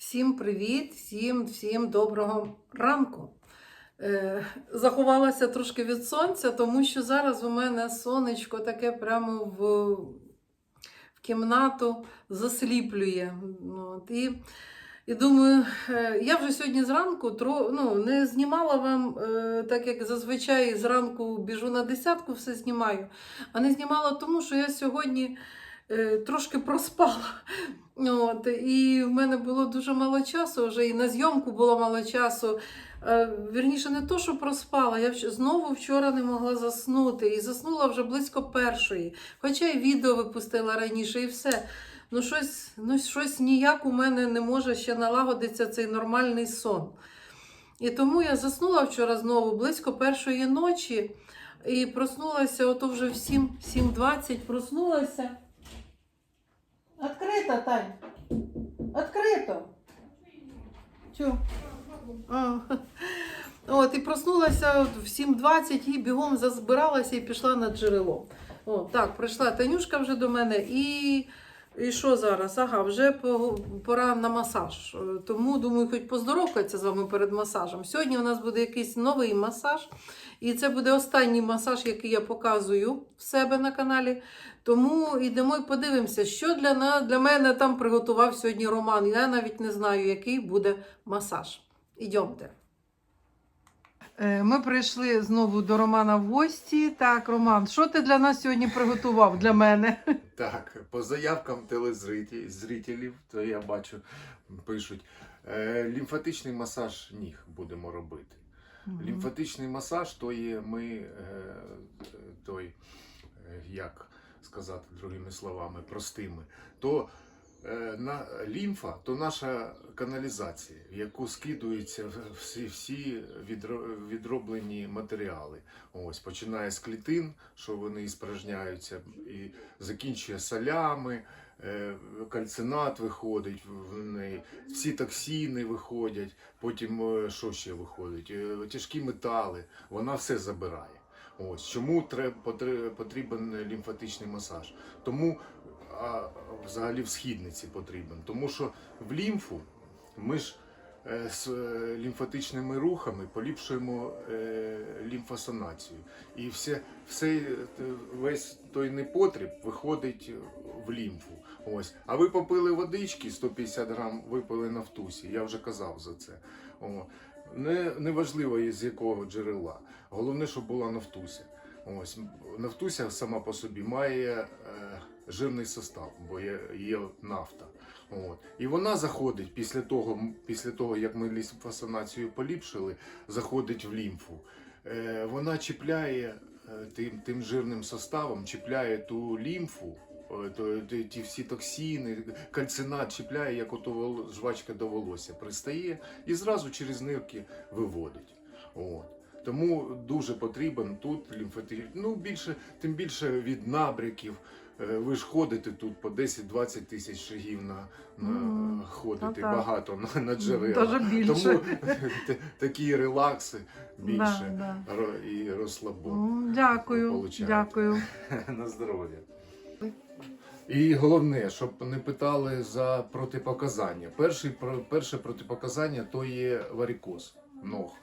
Всім привіт, всім, всім доброго ранку. Е, заховалася трошки від сонця, тому що зараз у мене сонечко таке прямо в, в кімнату засліплює. Ну, От, і, і думаю, е, я вже сьогодні зранку тро, ну, не знімала вам, е, так як зазвичай зранку біжу на десятку, все знімаю. А не знімала тому, що я сьогодні трошки проспала. От, і в мене було дуже мало часу, вже і на зйомку було мало часу. Е, Вірніше, не то, що проспала, я знову вчора не могла заснути. І заснула вже близько першої. Хоча і відео випустила раніше, і все. Ну, щось, ну, щось ніяк у мене не може ще налагодитися цей нормальний сон. І тому я заснула вчора знову близько першої ночі. І проснулася, ото вже в 7.20 проснулася. Открито, Тань. Открито. Чо? А. От, і проснулася в 7.20 і бігом зазбиралася і пішла на джерело. О, так, прийшла Танюшка вже до мене і. І що зараз? Ага, вже пора на масаж. Тому думаю, хоч поздоровкатися з вами перед масажем. Сьогодні у нас буде якийсь новий масаж, і це буде останній масаж, який я показую в себе на каналі. Тому йдемо і подивимося, що для, на, для мене там приготував сьогодні Роман. Я навіть не знаю, який буде масаж. Ідемте. Е, Ми прийшли знову до Романа в гості. Так, Роман, що ти для нас сьогодні приготував для мене? Так, по заявкам телезрителів, то я бачу, пишуть, е, лімфатичний масаж ніг будемо робити. Лімфатичний масаж то є ми е, той, як сказати другими словами, простими, то на, лімфа то наша каналізація, в яку скидуються всі, всі відроблені матеріали. Ось, починає з клітин, що вони спражняються, і закінчує солями, е, кальцинат виходить в неї, всі токсини виходять, потім е, що ще виходить? Е, Тяжкі метали, вона все забирає. Ось чому потрібен лімфатичний масаж? Тому а, взагалі в східниці потрібен. Тому що в лімфу ми ж е, з е, лімфатичними рухами поліпшуємо е, лімфосанацію. І все, все, весь той непотріб виходить в лімфу. Ось. А ви попили водички, 150 грам випили на втусі, я вже казав за це. О. Не, неважливо з якого джерела. Головне, щоб була нафтуся. Ось нафтуся сама по собі має жирний состав, бо є, є нафта. От. І вона заходить після того, після того, як ми лімфосанацію поліпшили, заходить в лімфу. Е, вона чіпляє е, тим, тим жирним составом, чіпляє ту лімфу, е, ті, всі токсини, кальцинат чіпляє, як ото жвачка до волосся, пристає і зразу через нирки виводить. От. Тому дуже потрібен тут лімфатичний, ну більше, тим більше від набряків. Е, Ви ж ходите тут по 10-20 тисяч шагів на, на Мгм. ходите Та-та. багато на, на джерела. Даже більше. Тому такі релакси більше Да, да. і розслабон. М, Дякую, Получаєте. дякую. На здоров'я. І головне, щоб не питали за протипоказання. Перший, перше протипоказання то є варикоз. Ног,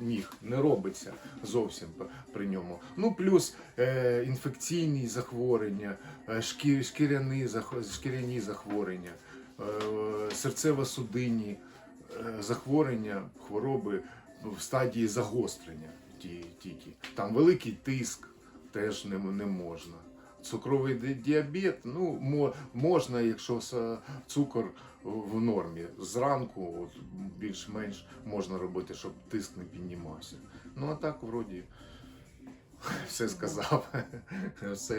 ніг не робиться зовсім при ньому. Ну плюс е, інфекційні захворювання, е, шкі, шкіряні, шкіряні захворювання, е, серцево-судинні е, захворювання, хвороби в стадії загострення ті, тільки. Там великий тиск теж не, не можна. Цукровий діабет, ну мо, можна, якщо цукор в нормі. Зранку от, більш-менш можна робити, щоб тиск не піднімався. Ну а так, вроді, все сказав. Все.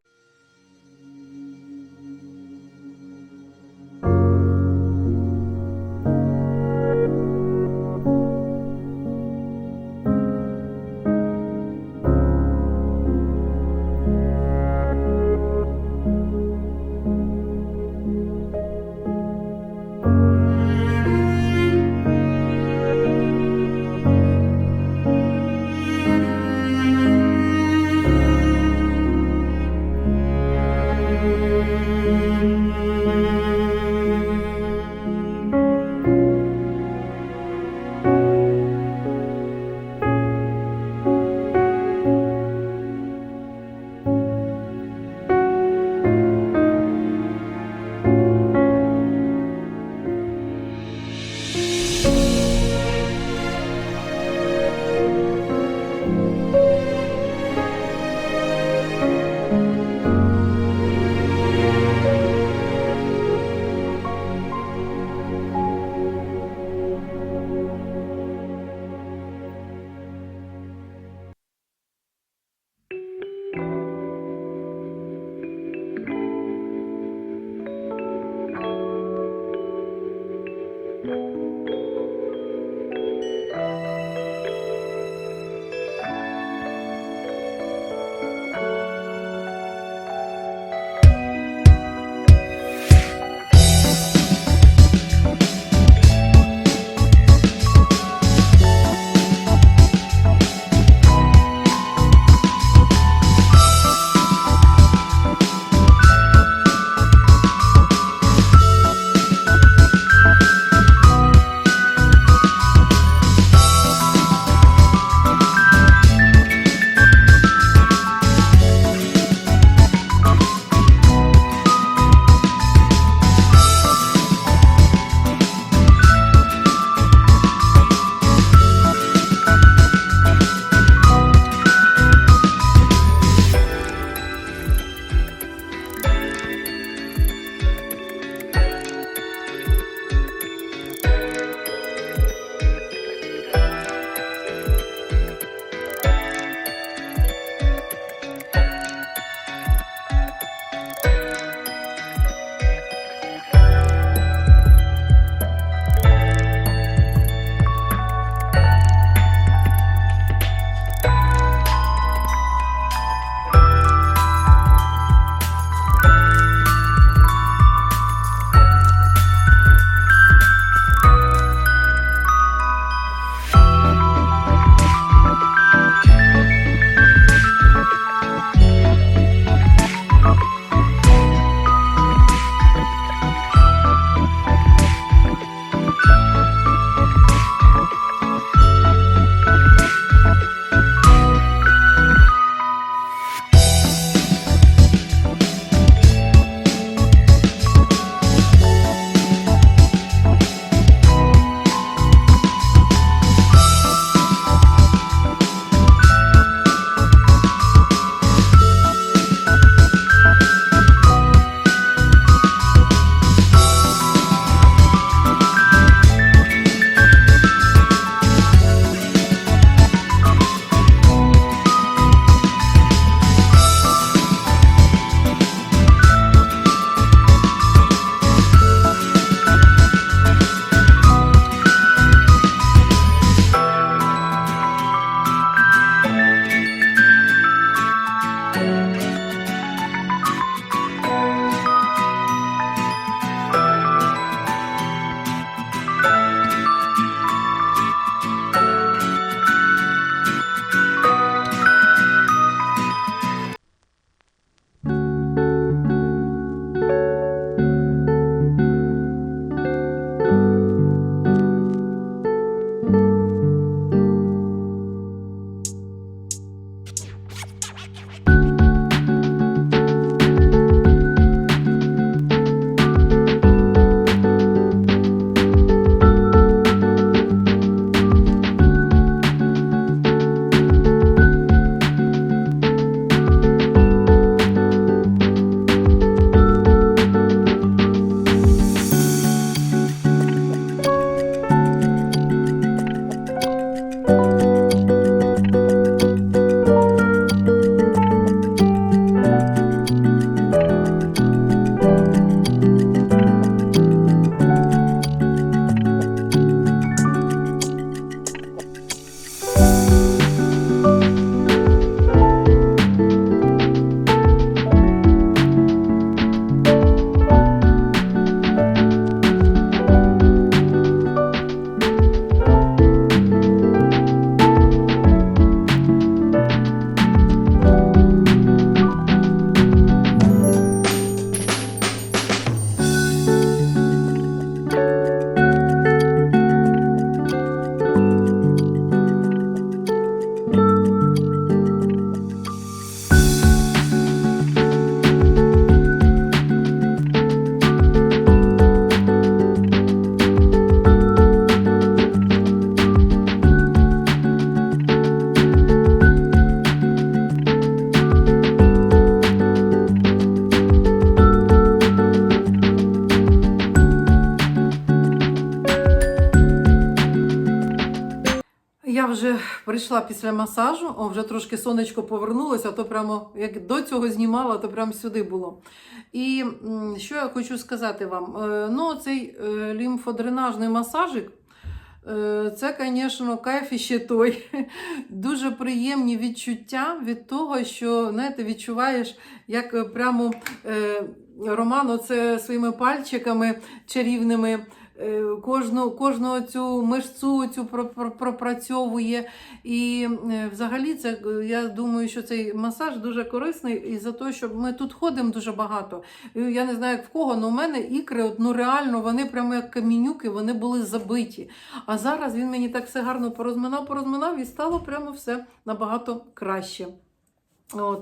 Прийшла після масажу, о, вже трошки сонечко повернулося, то прямо як до цього знімала, то прямо сюди було. І що я хочу сказати вам? Е, Ну, цей е, лімфодренажний масажик. е, Це, звісно, кайф іще той. Дуже приємні відчуття від того, що знаєте, відчуваєш, як прямо Роман оце своїми пальчиками чарівними кожну, кожну цю мишцю цю про- про- пропрацьовує. І е, взагалі це е, я думаю, що цей масаж дуже корисний і за те, що ми тут ходимо дуже багато. Я не знаю, як в кого, але у мене ікри, ну реально, вони прямо як камінюки, вони були забиті. А зараз він мені так все гарно порозминав, порозминав і стало прямо все набагато краще.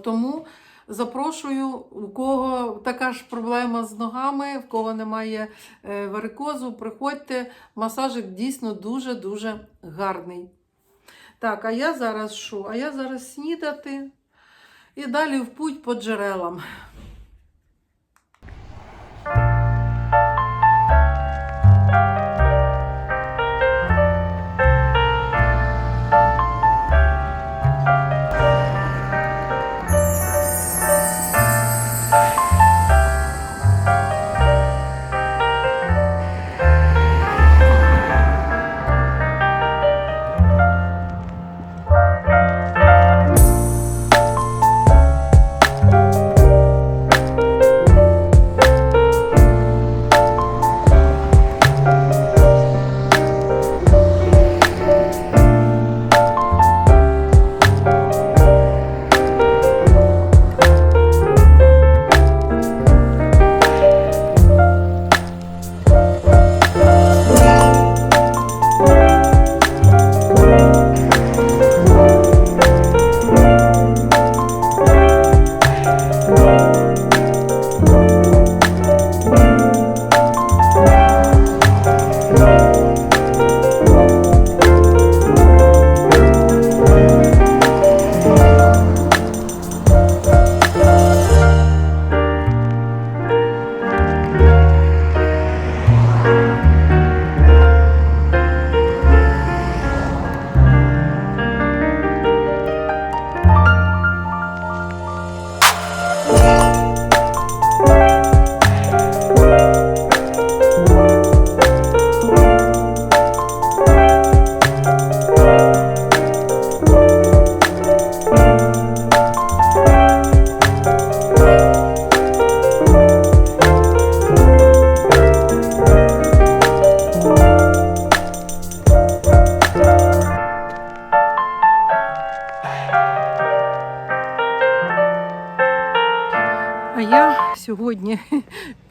Тому запрошую, у кого така ж проблема з ногами, в кого немає е, варикозу, приходьте. Масажик дійсно дуже-дуже гарний. Так, а я зараз що? А я зараз снідати і далі в путь по джерелам. А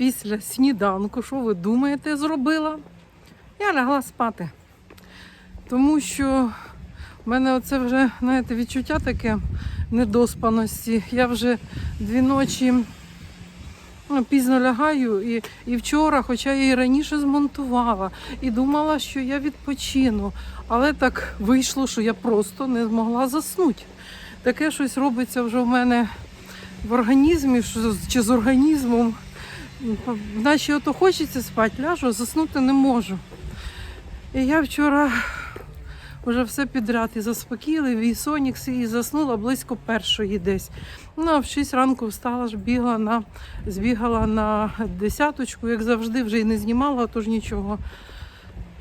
після сніданку, що ви думаєте, зробила? Я лягла спати. Тому що в мене оце вже, знаєте, відчуття таке недоспаності. Я вже дві ночі ну, пізно лягаю і, і вчора, хоча я і раніше змонтувала, і думала, що я відпочину. Але так вийшло, що я просто не змогла заснути. Таке щось робиться вже в мене в організмі що чи з організмом. Наче ото хочеться спати, ляжу, заснути не можу. І я вчора вже все підряд і заспокійливі, і Сонікс, і заснула близько першої десь. Ну, а в 6 ранку встала ж, бігла на, збігала на десяточку, як завжди, вже й не знімала, тож нічого.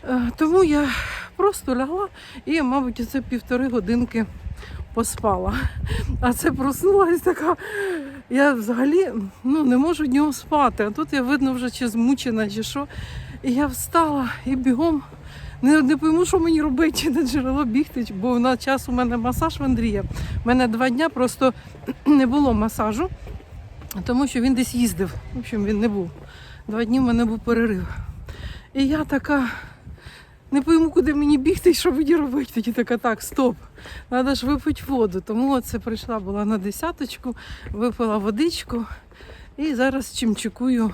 Е, Тому я просто лягла і, мабуть, оце півтори годинки поспала. А це проснулась така. Я взагалі ну, не можу днем спати. А тут я видно вже чи змучена, чи що. І я встала і бігом. Не, не пойму, що мені робити, на джерело бігти, бо на час у мене масаж в Андрія. У мене два дня просто не було масажу, тому що він десь їздив. В общем, він не був. Два дні в мене був перерив. І я така не пойму, куди мені бігти що мені робити. Тоді така, так, стоп. Треба ж випити воду. Тому це прийшла була на десяточку, випила водичку і зараз чимчикую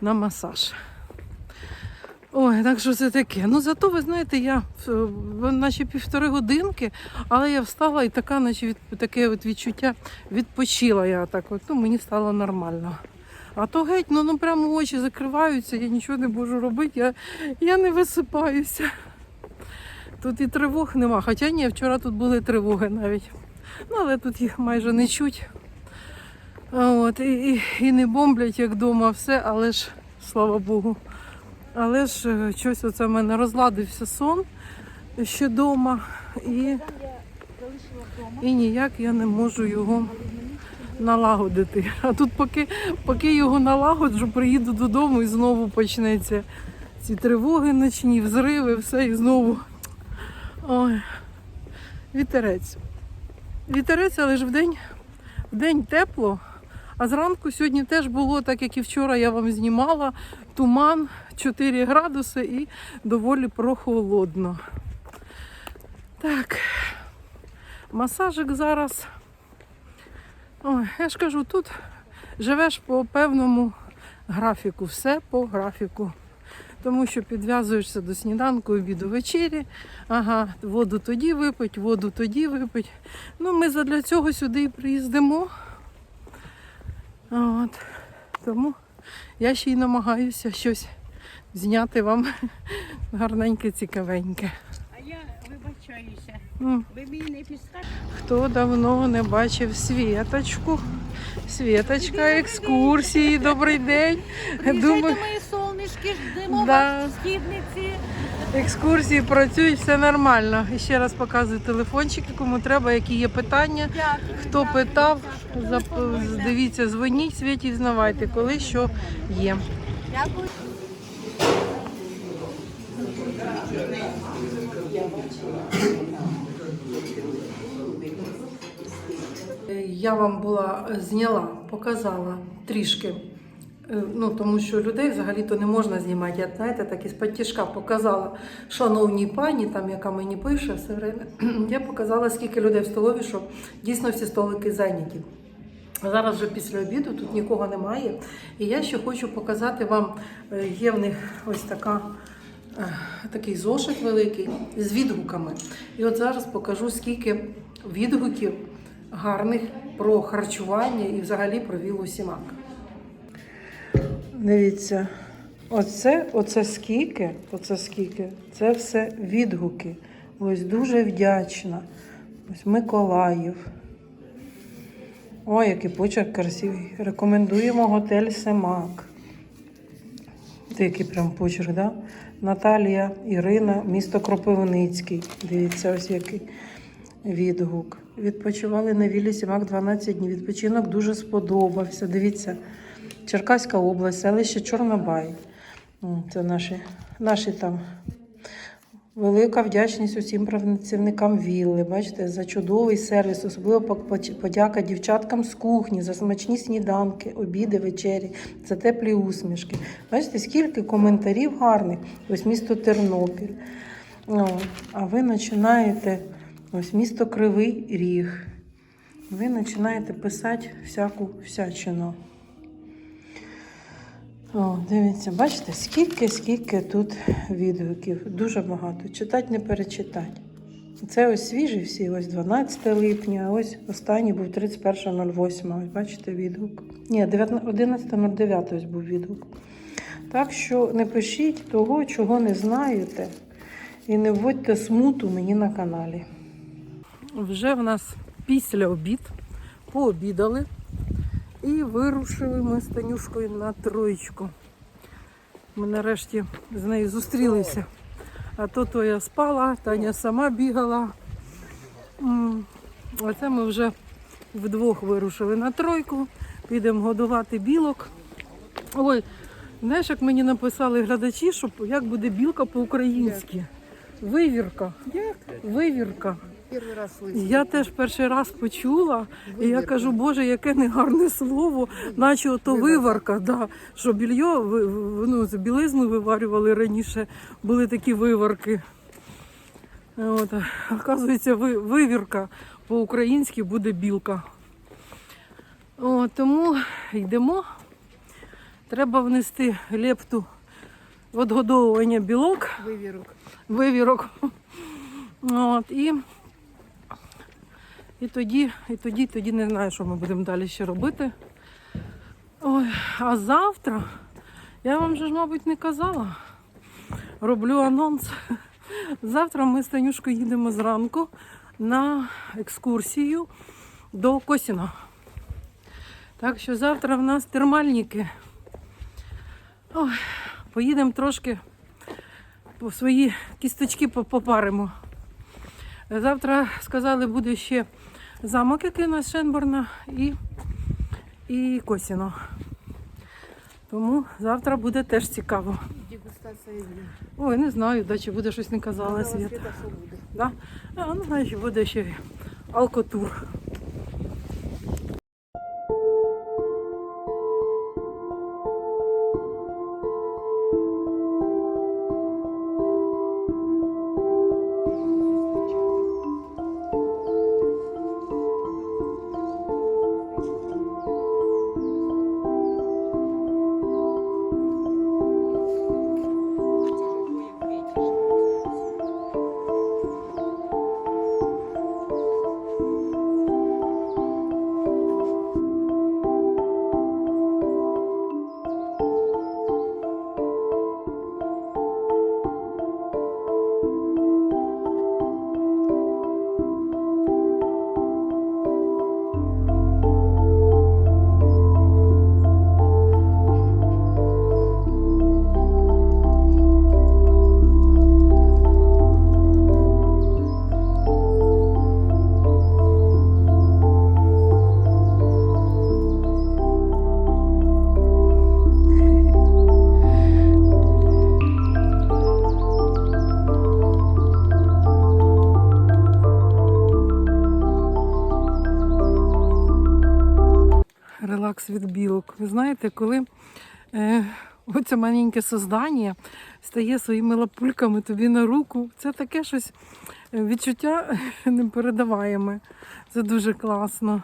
на масаж. Ой, так що це таке. Ну зато ви знаєте, я е, наче півтори годинки, але я встала і така, наче від, таке от відчуття відпочила я так. От, ну, мені стало нормально. А то геть, ну, ну прямо очі закриваються, я нічого не можу робити, я, я не висипаюся. Тут і тривог нема. Хоча ні, вчора тут були тривоги навіть. Ну, але тут їх майже не чуть. От, і, і, і не бомблять, як вдома, все, але ж, слава Богу. Але ж е, щось оце в мене розладився сон ще вдома. І, і ніяк я не можу його налагодити. А тут поки, поки його налагоджу, приїду додому і знову почнеться ці тривоги ночні, взриви, все і знову. Ой, вітерець. Вітерець, але ж вдень, вдень тепло. А зранку сьогодні теж було, так як і вчора я вам знімала, туман 4 градуси і доволі прохолодно. Так, масажик зараз. Ой, я ж кажу, тут живеш по певному графіку, все по графіку. Тому що підв'язуєшся до сніданку, обіду, вечері. Ага, воду тоді випить, воду тоді випить. Ну, ми задля цього сюди і приїздимо. От. Тому я ще й намагаюся щось зняти вам гарненьке, цікавеньке. А я вибачаюся. Ви мені не підскажете? Хто давно не бачив Світочку? Світочка, екскурсії, добрий день. Приїжджайте, Думаю, мої солнышки, ждемо Да. вас в східниці. екскурсії працюють, все нормально. І ще раз показую телефончики, кому треба, які є питання. Дякую. Хто питав, зап- дивіться, дзвоніть, світі, знавайте, коли що є. Дякую. Я вам була зняла, показала трішки. Е, Ну, тому що людей взагалі-то не можна знімати. Я знаєте, так із підтяжка показала шановній пані, там, яка мені пише все время. Я показала, скільки людей в столові, що дійсно всі столики зайняті. Зараз вже після обіду тут нікого немає. І я ще хочу показати вам, е, є в них ось така, е, такий зошит великий з відгуками. І от зараз покажу, скільки відгуків гарних про харчування і взагалі про вілу Сімак. Дивіться, оце, оце скільки, оце скільки, це все відгуки. Ось дуже вдячна. Ось Миколаїв. Ой, який почерк красивий. Рекомендуємо готель Семак. Це який прям почерк, да? Наталія Ірина, місто Кропивницький. Дивіться, ось який відгук. Відпочивали на віллі Сімак 12 днів. Відпочинок дуже сподобався. Дивіться, Черкаська область, селище Чорнобай. Це наші, наші там. Велика вдячність усім працівникам вілли. Бачите, за чудовий сервіс, особливо подяка дівчаткам з кухні за смачні сніданки, обіди, вечері, за теплі усмішки. Бачите, скільки коментарів гарних. Ось місто Тернопіль. О, а ви починаєте ось місто Кривий Ріг. Ви починаєте писати всяку всячину. О, дивіться, бачите, скільки, скільки тут відгуків. Дуже багато. Читати не перечитати. Це ось свіжі всі, ось 12 липня, а ось останній був 31.08. Ось бачите відгук. Ні, 11.09 ось був відгук. Так що не пишіть того, чого не знаєте, і не вводьте смуту мені на каналі. Вже в нас після обід пообідали. І вирушили ми з Танюшкою на троєчку. Ми нарешті з нею зустрілися. А то то я спала, Таня сама бігала. М, Оце ми вже вдвох вирушили на тройку. Підемо годувати білок. Ой, знаєш, як мені написали глядачі, що як буде білка по-українськи? Вивірка. Вивірка. Перший раз слышу. Я теж перший раз почула, і я кажу, Боже, яке негарне слово, наче ото виварка, да, що більйо, ну, білизну виварювали раніше, були такі виварки. От, оказується, вивірка по-українськи буде білка. О, тому йдемо. Треба внести лепту відгодовування білок Вивірок. вивірок. От, і, і тоді, і тоді, і тоді не знаю, що ми будемо далі ще робити. Ой, а завтра, я вам же ж, мабуть, не казала. Роблю анонс. Завтра ми з Танюшкою їдемо зранку на екскурсію до Косіно. Так що завтра в нас термальники. Ой, поїдемо трошки по свої кісточки попаримо. Завтра сказали, буде ще замок, який у нас Шенборна, і, і Косіно. Тому завтра буде теж цікаво. Дегустація. Ой, не знаю, да, чи буде щось не казала Світа. Да? А, ну, значить, буде ще алкотур. Ви знаєте, коли е, оце маленьке создання стає своїми лапульками тобі на руку, це таке щось е, відчуття непередаваєме. Це дуже класно.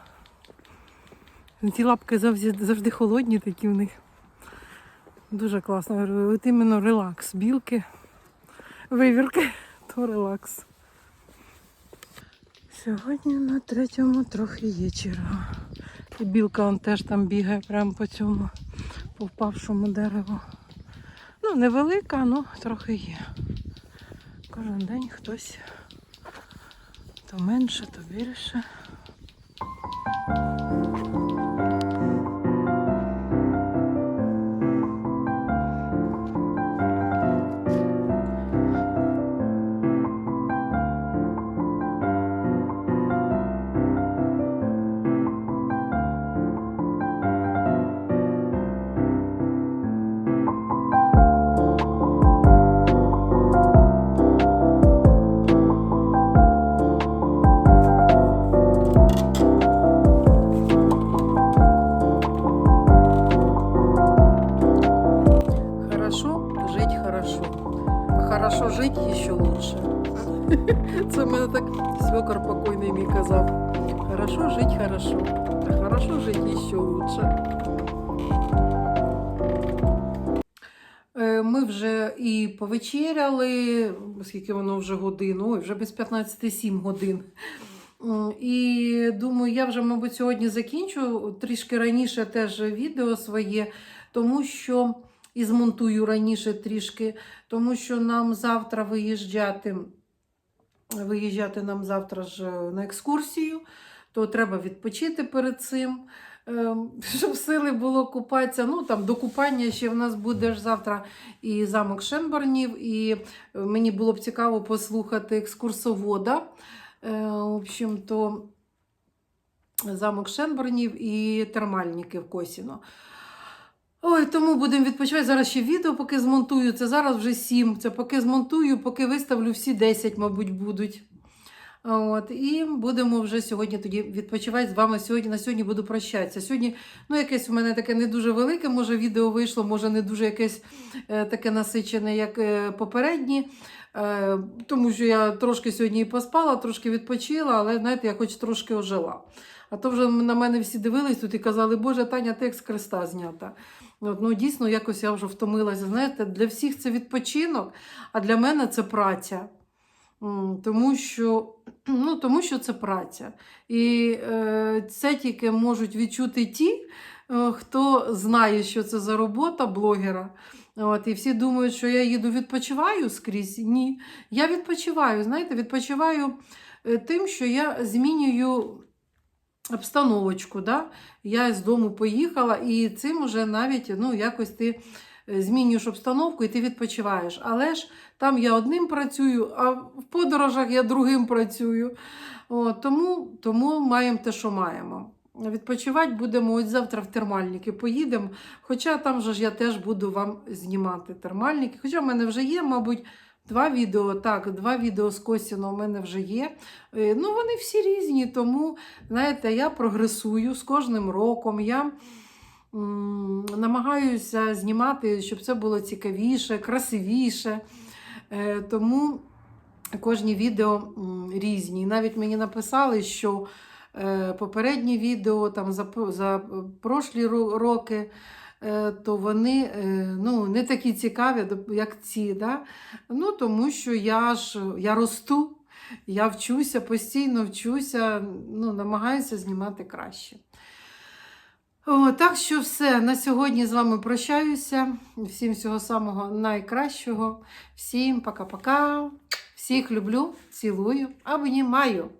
Ці лапки завжди, завжди холодні такі в них. Дуже класно. От іменно релакс. Білки, вивірки, то релакс. Сьогодні на третьому трохи черга. І білка он теж там бігає прямо по цьому, по впавшому дереву. Ну, невелика, але трохи є. Кожен день хтось то менше, то більше. Хорошо жить ще лучше. Це мене так свекор покойний мій казав. Хорошо жить хорошо. А хорошо жить ще лучше. Е, Ми вже і повечеряли, оскільки воно вже годину, ой, вже без 15-7 годин. І думаю, я вже, мабуть, сьогодні закінчу трішки раніше теж відео своє, тому що і змонтую раніше трішки, тому що нам завтра виїжджати, виїжджати нам завтра ж на екскурсію, то треба відпочити перед цим, ем, щоб сили було купатися. Ну там до купання ще в нас буде ж завтра і замок Шенборнів, і е, мені було б цікаво послухати екскурсовода. Е, В общем, то замок Шенборнів і термальники в Косіно. Ой, тому будемо відпочивати. Зараз ще відео, поки змонтую. Це зараз вже 7. Це поки змонтую, поки виставлю всі 10, мабуть, будуть. От, і будемо вже сьогодні тоді відпочивати з вами. Сьогодні на сьогодні буду прощатися. Сьогодні, ну, якесь у мене таке не дуже велике, може, відео вийшло, може, не дуже якесь е, таке насичене, як е, попередні. Е, тому що я трошки сьогодні і поспала, трошки відпочила, але знаєте, я хоч трошки ожила. А то вже на мене всі дивились тут і казали, Боже, Таня, ти як з креста знята. От, ну, дійсно, якось я вже втомилася. Знаєте, для всіх це відпочинок, а для мене це праця. Тому що, ну, тому що це праця. І е, це тільки можуть відчути ті, е, хто знає, що це за робота блогера. От, і всі думають, що я їду відпочиваю скрізь. Ні. Я відпочиваю, знаєте, відпочиваю е, тим, що я змінюю обстановочку. Да? Я з дому поїхала, і цим уже навіть ну, якось ти е, змінюєш обстановку і ти відпочиваєш. Але ж там я одним працюю, а в подорожах я другим працюю. От, тому, тому маємо те, що маємо. Відпочивати будемо ось завтра в термальники поїдемо. Хоча там же ж я теж буду вам знімати термальники. Хоча в мене вже є, мабуть, два відео. Так, два відео з Костіно у мене вже є. Е, Ну, вони всі різні, тому, знаєте, я прогресую з кожним роком. Я намагаюся знімати, щоб це було цікавіше, красивіше. Е, Тому кожні відео різні. Навіть мені написали, що е, попередні відео там, за, за прошлі роки, то вони е, ну, не такі цікаві, як ці. Да? Ну, тому що я ж я росту, я вчуся, постійно вчуся, ну, намагаюся знімати краще. О, так що все, на сьогодні з вами прощаюся. Всім всього самого найкращого. Всім пока-пока. Всіх люблю, цілую, обнімаю.